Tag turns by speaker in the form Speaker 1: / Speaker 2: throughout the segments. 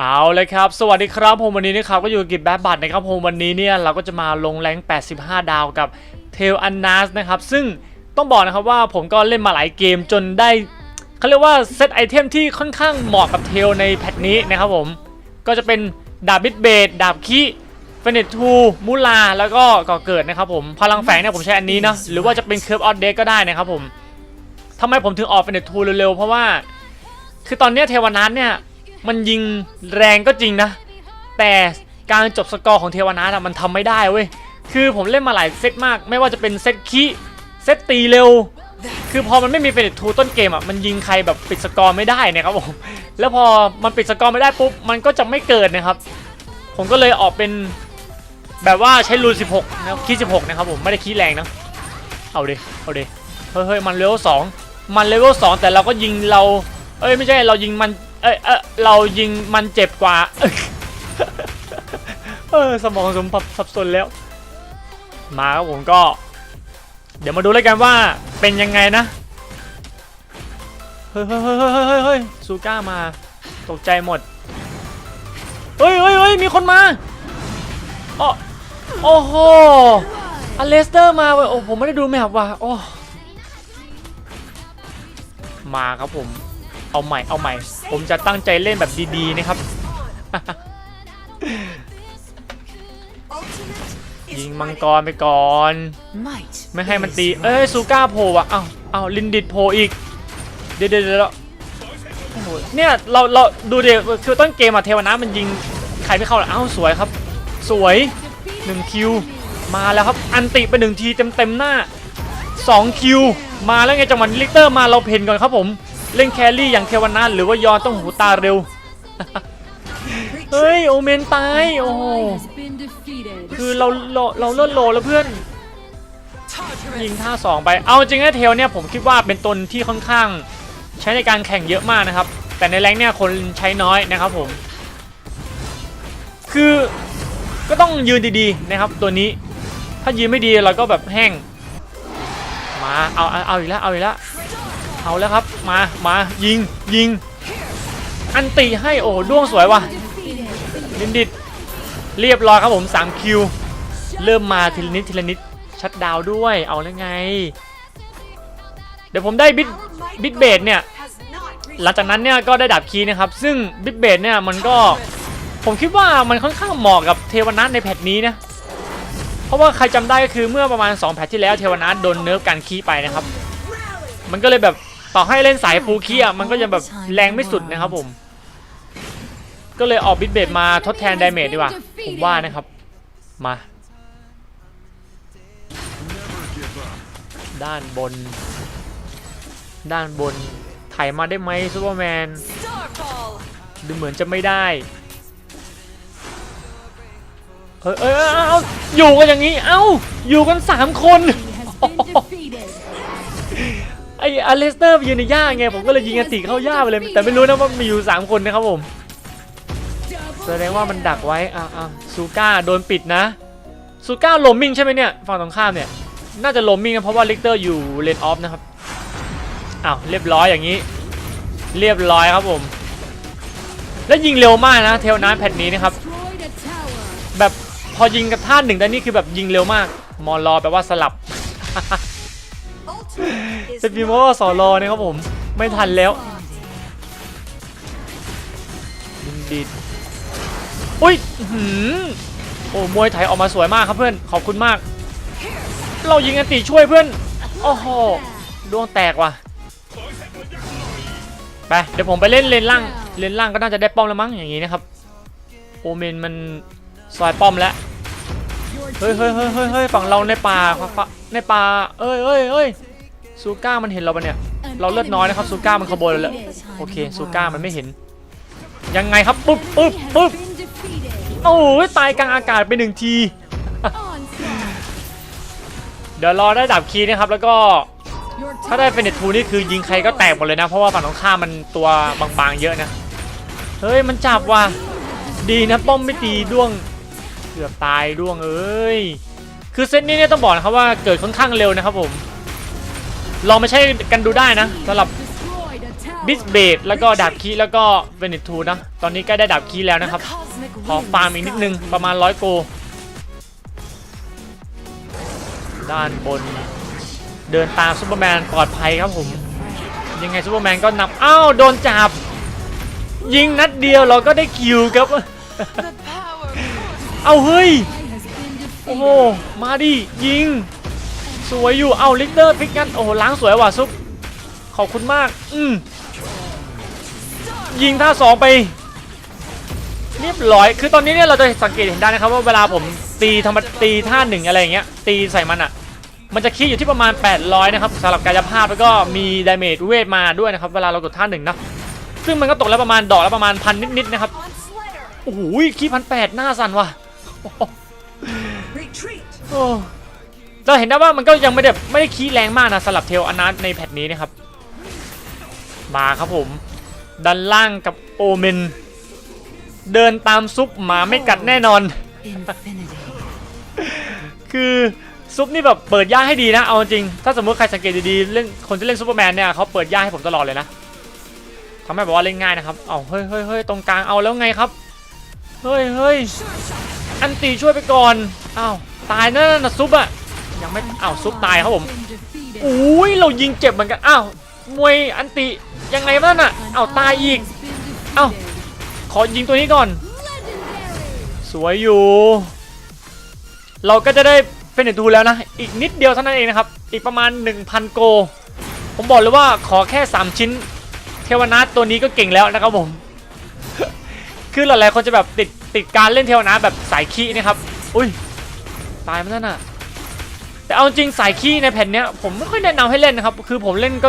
Speaker 1: เอาเลยครับ สวัสดีครับผมวันนี้นะครับก็อยู่กับกิจแบบบัตนะครับผมวันนี้เนี่ยเราก็จะมาลงแรง 85 ดาวกับเทลอันนัสนะครับซึ่งต้องบอกนะครับว่าผมก็เล่นมาหลายเกมจนได้เขาเรียกว่าเซตไอเทมที่ค่อนข้างเหมาะกับเทลในแพทนี้นะครับผมก็จะเป็นดาบบิดเบดดาบคีเฟเนตทูมูลาแล้วก็ก่อเกิดนะครับผมพลังแฝงเนี่ยผมใช้อันนี้นะหรือว่าจะเป็นเคิร์ฟออฟเดก็ได้นะครับผมทำไมผมถึงออกเฟเนตทูเร็วๆเพราะว่าคือตอนเนี้ยเทวนัทเนี่ย มันยิงแรงก็จริงนะ แต่การจบสกอร์ของเทวนัทมันทำไม่ได้เว้ย คือผมเล่นมาหลายเซตมาก ไม่ว่าจะเป็นเซตคีเซตตีเร็ว คือพอมันไม่มีเฟรนทูต้นเกมอะ มันยิงใครแบบปิดสกอร์ไม่ได้นะครับผม แล้วพอมันปิดสกอร์ไม่ได้ปุ๊บ มันก็จะไม่เกิดนะครับ ผมก็เลยออกเป็นแบบว่าใช้รูน16นะครับคี16 นะครับผมไม่ได้คีแรงนะ เอาเดิเอาดิเฮ้ยเฮ้ยมันเลเวลสองมันเลเวลสองแต่เราก็ยิงเรา เอ้ยไม่ใช่เรายิงมัน เอ้ยเออเรายิงมันเจ็บกว่า เออสมองสมบับสับสนแล้ว มาครับผมก็ เดี๋ยวมาดูแล้วกันว่าเป็นยังไงนะเฮ้ยเฮ้ยเฮ้ยเฮ้ยเฮ้ยเฮ้ยซูก้ามา ตกใจหมด เฮ้ยเฮ้ยเฮ้ยมีคนมาอ๋อโอ้โหอเลสเตอร์มาเว้ยโอ้ผมไม่ได้ดูแมพว่ะโอ้มาครับผม เอาใหม่เอาใหม่ ผมจะตั้งใจเล่นแบบดีๆนะครับ ยิงมังกรไปก่อน ไม่ให้มันตี เอ้ยซูก้าโผล่ว่ะเอ้าเอ้าลินดิดโผล่อีก เดี๋ยวเดี๋ยวเดี๋ยวโอ้โหเนี่ยเราเราดูเดี๋ยวคือต้นเกมอะเทวนามันยิงใครไม่เข้าเลยเอ้าสวยครับ สวยหนึ่งคิวมาแล้วครับอันติไปหนึ่งทีเต็มเต็มๆหน้าสองคิวมาแล้วไงจังหวะนี้ลิกเตอร์มาเราเพนก่อนครับผม เล่นแครี่อย่างเทวนาหรือว่ายอนต้องหูตาเร็ว เฮ้ย โอเมนตาย โอ้โหคือเราเราเราเลื่อนโลแล้วเพื่อน ยิงท่าสองไป เอาจริงนะเทลเนี่ยผมคิดว่าเป็นตนที่ค่อนข้าง ใช้ในการแข่งเยอะมากนะครับ แต่ในแรงเนี่ยคนใช้น้อยนะครับผม คือก็ต้องยืนดีๆนะครับ ตัวนี้ ถ้ายืนไม่ดีเราก็แบบแห้ง มา เอาเอาเอาอีกแล้ว เอาอีกแล้ว เอาแล้วครับ มามายิงยิง อันตีให้โอ้ด้วงสวยว่ะลินดิดเรียบร้อยครับผม3คิวเริ่มมาทีละนิดทีละนิดชัดดาวด้วยเอาแล้วไง เดี๋ยวผมได้บิดบิดเบดเนี่ยหลังจากนั้นเนี่ยก็ได้ดับคีนะครับ ซึ่งบิดเบดเนี่ยมันก็ผมคิดว่ามันค่อนข้างเหมาะกับเทวนัทในแพทนี้นะเพราะว่าใครจำได้ก็คือเมื่อประมาณ 2 แพทที่แล้วเทวนัทโดนเนิร์ฟการคีไปนะครับ มันก็เลยแบบ ต่อให้เล่นสายฟูลคีย์อะมันก็ยังแบบแรงไม่สุดนะครับผม ก็เลยออกบิดเบดมาทดแทนดาเมจดีกว่า ผมว่านะครับ มา ด้านบน ด้านบนไถมาได้ไหมซูเปอร์แมน ดูเหมือนจะไม่ได้เฮ้ยเอ้ยเอ้ยเอ้ยเอ้าอยู่กันอย่างนี้ เอ้า อยู่กันสามคน ไออเลสเตอร์ยืนในหญ้าไงผมก็เลยยิงอันติเข้าหญ้าไปเลย แต่ไม่รู้นะว่ามีอยู่สามคนนะครับผม แสดงว่ามันดักไว้อ่าอ่าซูก้าโดนปิดนะซูก้าลมมิงใช่ไหมเนี่ยฝั่งตรงข้ามเนี่ย น่าจะลมมิงนะเพราะว่าลิกเตอร์อยู่เลนออฟนะครับอ้าวเรียบร้อยอย่างนี้ เรียบร้อยครับผม แล้วยิงเร็วมากนะ เทลนานแพทนี้นะครับ แบบพอยิงกับท่าหนึ่งแต่นี่คือแบบยิงเร็วมาก มอลรอแปลว่าสลับ เป็นพีโมสอรอนะครับผมไม่ทันแล้วดินดิดอุ้ยอื้อหือโอ้มวยไถออกมาสวยมากครับเพื่อนขอบคุณมาก เรายิงอันติช่วยเพื่อนโอ้โหดวงแตกว่ะไปเดี๋ยวผมไปเล่นเลนล่างเลนล่างก็น่าจะได้ป้อมแล้วมั้งอย่างงี้นะครับโอเมนมันซอยป้อมแล้วเฮ้ยเฮ้ยเฮ้ยเฮ้ยฝั่งเราในป่าในป่าเอ้ยเอ้ยเอ้ย ซูก้ามันเห็นเราปะเนี่ย เราเลือดน้อยนะครับซูก้ามันขโมยเราแล้วโอเคซูก้ามันไม่เห็น ยังไงครับปุ๊บปุ๊บปุ๊บโอ้ยตายกลางอากาศไปหนึ่งที เดี๋ยวรอได้ดับคีนะครับ แล้วก็ถ้าได้เฟนเนตทูนี่คือยิงใครก็แตกหมดเลยนะ เพราะว่าฝั่งตรงข้ามมันตัวบางๆเยอะนะ เฮ้ยมันจับว่ะดีนะป้อมไม่ตีด้วงเกือบตายด้วงเอ้ยคือเซตนี้เนี่ยต้องบอกนะครับว่าเกิดค่อนข้างเร็วนะครับผม ลองมาใช้กันดูได้นะสำหรับบิสเบดแล้วก็ดาบคีแล้วก็เวนิทูนะ ตอนนี้ใกล้ได้ดาบคีแล้วนะครับ ขอฟาร์มอีกนิดนึงประมาณร้อยโก ด้านบน เดินตามซูเปอร์แมนปลอดภัยครับผม ยังไงซูเปอร์แมนก็นับ อ้าว โดนจับ ยิงนัดเดียวเราก็ได้คิวครับ เอาเฮ้ย โอ้โห มาดิ ยิง สวยอยู่ เอาลิกเตอร์พิกกัน โอ้โห ล้างสวยว่ะซุป ขอบคุณมาก อืมยิงท่าสองไป เรียบร้อย คือตอนนี้เนี่ยเราจะสังเกตเห็นได้นะครับว่าเวลาผมตีธรรมตีท่าหนึ่งอะไรอย่างเงี้ย ตีใส่มันอะ มันจะคีย์อยู่ที่ประมาณ 800 นะครับสำหรับกายภาพแล้วก็มีดาเมจเวทมาด้วยนะครับ เวลาเรากดท่าหนึ่งนะ ซึ่งมันก็ตกแล้วประมาณดอกละประมาณพันนิดๆนะครับ โอ้โหคีย์พันแปดหน้าสั่นว่ะโอ้ เราเห็นได้ว่ามันก็ยังไม่ได้ไม่ได้คีแรงมากนะสำหรับเทลอนาในแพทนี้นะครับ มาครับผมด้านล่างกับโอเมน เดินตามซุปหมาไม่กัดแน่นอน คือซุปนี่แบบเปิดย่าให้ดีนะ เอาจริง ถ้าสมมติใครสังเกตดีๆเล่นคนที่เล่นซูเปอร์แมนเนี่ยเขาเปิดย่าให้ผมตลอดเลยนะทำให้แบบว่าเล่นง่ายนะครับ เอาเฮ้ยเฮ้ยเฮ้ยตรงกลางเอาแล้วไงครับ เฮ้ยเฮ้ยอันตีช่วยไปก่อนอ้าวตายนั่นน่ะซุปอะ ยังไม่อ้าวซุปตายครับผมอุ้ยเรายิงเจ็บเหมือนกันอ้าวมวยอันติยังไงวะนั่นน่ะอ้าวตายอีกเอ้าขอยิงตัวนี้ก่อน สวยอยู่ เราก็จะได้เป็นเดทูแล้วนะ อีกนิดเดียวเท่านั้นเองนะครับ อีกประมาณ 1,000 โก ผมบอกเลยว่าขอแค่ 3 ชิ้น เทวนาตัวนี้ก็เก่งแล้วนะครับผม คือหลายๆคนจะแบบติดติดการเล่นเทวนาแบบสายขี้นะครับ อุ้ย ตายมันนั่นน่ะ แต่เอาจริงสายขี้ในแผ่นเนี้ยผมไม่ค่อยแนะนำให้เล่นนะครับ คือผมเล่นก็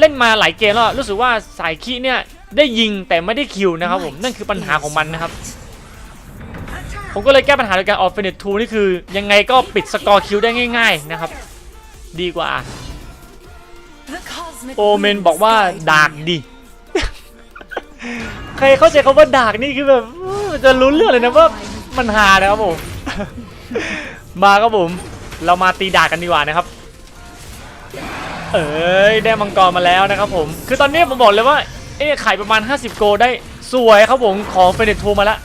Speaker 1: เล่นมาหลายเกมแล้วรู้สึกว่าสายขี้เนี่ยได้ยิงแต่ไม่ได้คิวนะครับผมนั่นคือปัญหาของมันนะครับ ผมก็เลยแก้ปัญหาโดยการออกเฟเนตทูนี่คือยังไงก็ปิดสกอร์คิวได้ง่าย ๆนะครับ ดีกว่า
Speaker 2: The cosmic
Speaker 1: โอเมนบอกว่าดากดิ ใครเข้าใจคำว่าดากนี่คือแบบอื้อจะรู้เรื่องเลยนะว่ามันหานะครับผม มาครับผม เรามาตีดากกันดีกว่านะครับ เอ้ยได้มังกรมาแล้วนะครับผม คือตอนนี้ผมบอกเลยว่า เอ๊ะไข่ประมาณ 50 โกได้สวยครับผมของเฟเนตทูมาล้ว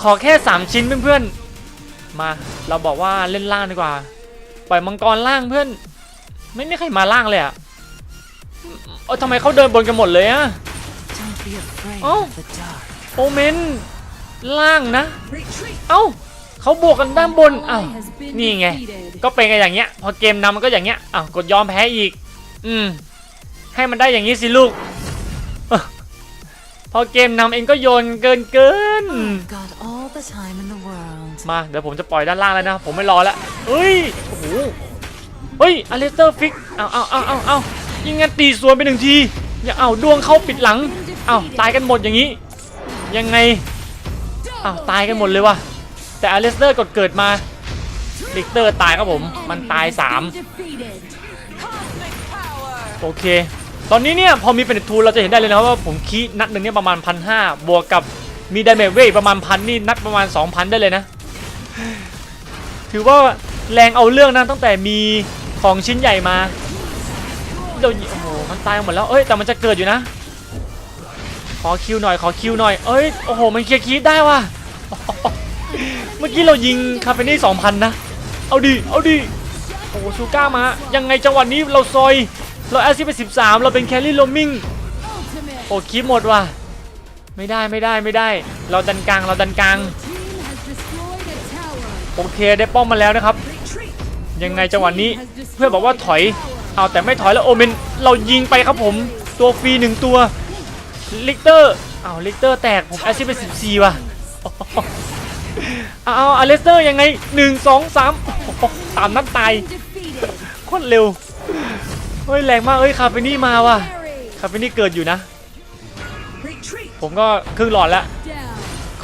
Speaker 1: ขอแค่ 3 ชิ้นเพื่อนๆ มาเราบอกว่าเล่นล่างดีกว่า ปล่อยมังกรล่างเพื่อน ไม่ไมีใครมาล่างเลยอะเออทำไมเขาเดินบนกันหมดเลยอะ
Speaker 2: Don't be afraid
Speaker 1: Oh.
Speaker 2: of the dark.
Speaker 1: โอเมนล่างนะ เอ้า เขาบวกกันด้านบนอ้าวนี่ไง ก็เป็นกันอย่างเงี้ย พอเกมนำมันก็อย่างเงี้ยอ้าวกดยอมแพ้อีก อืม ให้มันได้อย่างนี้สิลูก พอเกมนำเองก็โยนเกินเกิน
Speaker 2: I've got all the time in the world.
Speaker 1: มา เดี๋ยวผมจะปล่อยด้านล่างแล้วนะ ผมไม่รอแล้วเฮ้ย โอ้โห เฮ้ยอเลสเตอร์ฟิกเอาเอาเอาเอาเอายิงกันตีสวนไปหนึ่งที อย่าเอาดวงเข้าปิดหลัง เอาตายกันหมดอย่างนี้ ยังไง เอาตายกันหมดเลยว่ะ แต่อเลสเตอร์กดเกิดมาลิกเตอร์ตายครับผม มันตาย 3 โอเค ตอนนี้เนี่ย พอมีเป็นทูลเราจะเห็นได้เลยนะครับว่าผมคีนัดหนึ่งเนี่ยประมาณพันห้าบวกกับมีดเมจเวทประมาณพันนี่นัดประมาณ 2,000 ได้เลยนะ ถือว่าแรงเอาเรื่องนะตั้งแต่มีของชิ้นใหญ่มาเดี๋ยวโอ้โหมันตายหมดแล้ว เอ้ยแต่มันจะเกิดอยู่นะ ขอคิวหน่อยขอคิวหน่อย เอ้ยโอ้โหมันเคลียร์คีได้ว่ะ เมื่อกี้เรายิงคาเฟนี่2,000นนะ เอาดิ เอาดิ โอ้โหชูก้ามา ยังไงจังหวะนี้เราซอย เราแอสซิสไป13เราเป็นแคลรี่โรมมิงโอ้คลิปหมดว่ะ ไม่ได้ไม่ได้ไม่ได้ เราดันกลางเราดันกลาง โอเคได้ป้อมมาแล้วนะครับ ยังไงจังหวะนี้เพื่อบอกว่าถอย เอาแต่ไม่ถอยแล้วโอเมนเรายิงไปครับผม ตัวฟรีหนึ่งตัว ลิกเตอร์ เอาลิกเตอร์แตกผมแอสซิสไป14ว่ะ เอาเอาเลสเตอร์ยังไง1 2 3สามนัดตายโคตรเร็วเฮ้ยแรงมากเฮ้ยคาเฟนี่มาว่ะคาเฟนี่เกิดอยู่นะ ผมก็ครึ่งหลอดแล้ว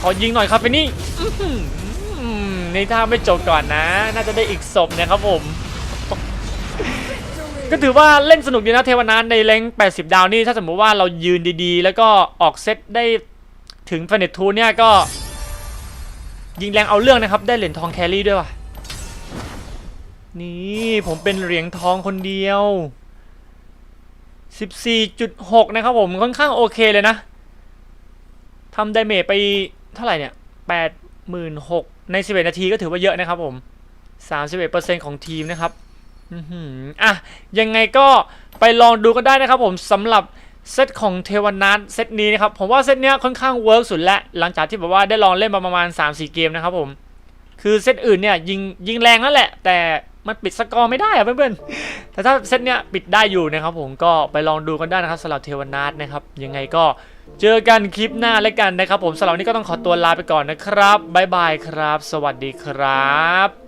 Speaker 1: ขอยิงหน่อยครับไปนี่ในถ้าไม่จบก่อนนะ น่าจะได้อีกศพนะครับผม ก็ถือว่าเล่นสนุกดีนะเทวนาในแรง80 ดาวนี่ถ้าสมมุติว่าเรายืนดีๆ แล้วก็ออกเซตได้ถึงเฟเนตทูเนี่ยก็ ยิงแรงเอาเรื่องนะครับ ได้เหรียญทองแครี่ด้วยว่ะ นี่ผมเป็นเหรียญทองคนเดียว 14.6 นะครับผมค่อนข้างโอเคเลยนะทำดาเมจไปเท่าไหร่เนี่ย 86,000 ใน 11 นาทีก็ถือว่าเยอะนะครับผม 31%ของทีมนะครับอะยังไงก็ไปลองดูกันได้นะครับผมสำหรับ เซตของเทวนัทเซตนี้นะครับผมว่าเซตเนี้ยค่อนข้างเวิร์กสุดแล้วหลังจากที่แบบว่าได้ลองเล่นมาประมาณ 3-4 เกมนะครับผม คือเซตอื่นเนี่ยยิงยิงแรงนั่นแหละ แต่มันปิดสกอร์ไม่ได้อะเพื่อนๆ แต่ถ้าเซตเนี้ยปิดได้อยู่นะครับผมก็ไปลองดูกันได้นะครับสำหรับเทวนาทนะครับ ยังไงก็เจอกันคลิปหน้าแล้วกันนะครับผมสำหรับนนี้ก็ต้องขอตัวลาไปก่อนนะครับบ๊ายบายครับ สวัสดีครับ